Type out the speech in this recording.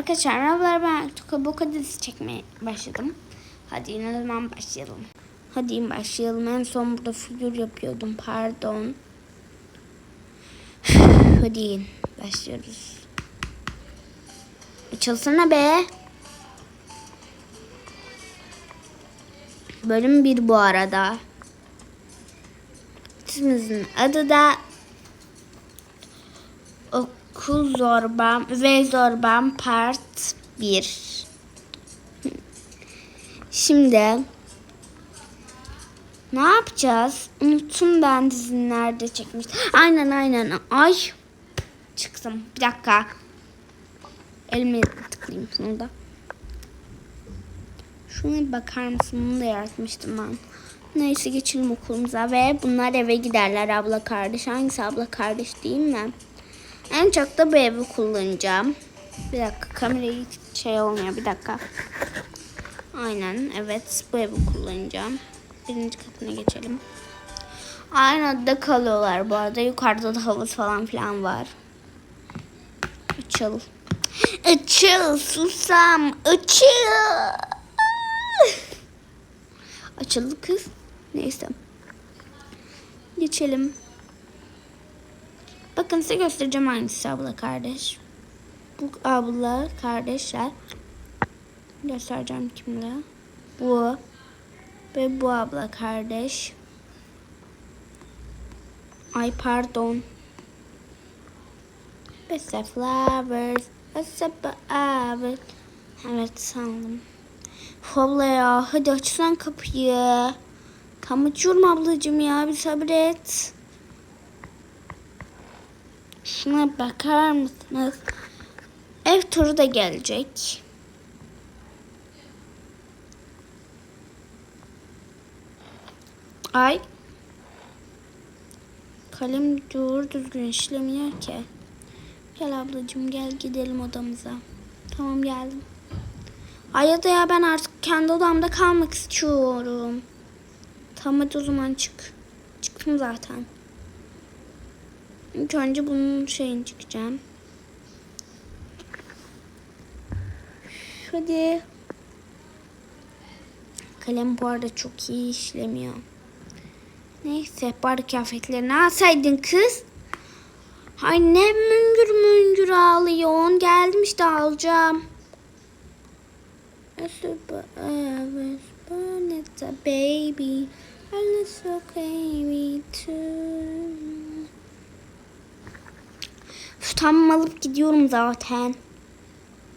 Arkadaşlar merhabalar ben Tuka Boka dizisi çekmeye başladım. Hadi o zaman başlayalım. Hadi başlayalım. En son burada figür yapıyordum. Pardon. Hadi başlıyoruz. Açılsana be. Bölüm 1 bu arada. Dizimizin adı da Okul Zorbam ve Zorbam Part 1. Şimdi ne yapacağız? Unuttum ben dizini nerede çekmiş. Aynen aynen. Ay çıktım. Bir dakika. Elime tıklayayım şunu bakar mısın? Bunu da yaratmıştım ben. Neyse geçelim okulumuza ve bunlar eve giderler abla kardeş. Hangisi abla kardeş değil mi? En çok da bu evi kullanacağım. Bir dakika kamerayı şey olmuyor bir dakika. Aynen evet bu evi kullanacağım. Birinci katına geçelim. Aynı odada kalıyorlar bu arada. Yukarıda da havuz falan filan var. Açıl. Açıl susam. Açıl. Açıldı kız. Neyse. Geçelim. Bakın size göstereceğim hangisi abla kardeş. Bu abla kardeşler. Göstereceğim kimle. Bu. Ve bu abla kardeş. Ay pardon. It's a flowers. It's a flowers. Evet sandım. Abla ya hadi açsan kapıyı. Tam açıyorum ablacığım ya bir sabret. Şuna bakar mısınız? Ev turu da gelecek. Ay. Kalem doğru düzgün işlemiyor ki. Gel ablacığım gel gidelim odamıza. Tamam geldim. Ay ya da ya ben artık kendi odamda kalmak istiyorum. Tamam hadi o zaman çık. Çıktım zaten. İlk önce bunun şeyini çıkacağım. Hadi. Kalem bu arada çok iyi işlemiyor. Neyse bari kıyafetlerini alsaydın kız. Ay ne müngür müngür ağlıyorsun. Geldim işte alacağım. Baby. And it's okay me too. Üf, tamam alıp gidiyorum zaten.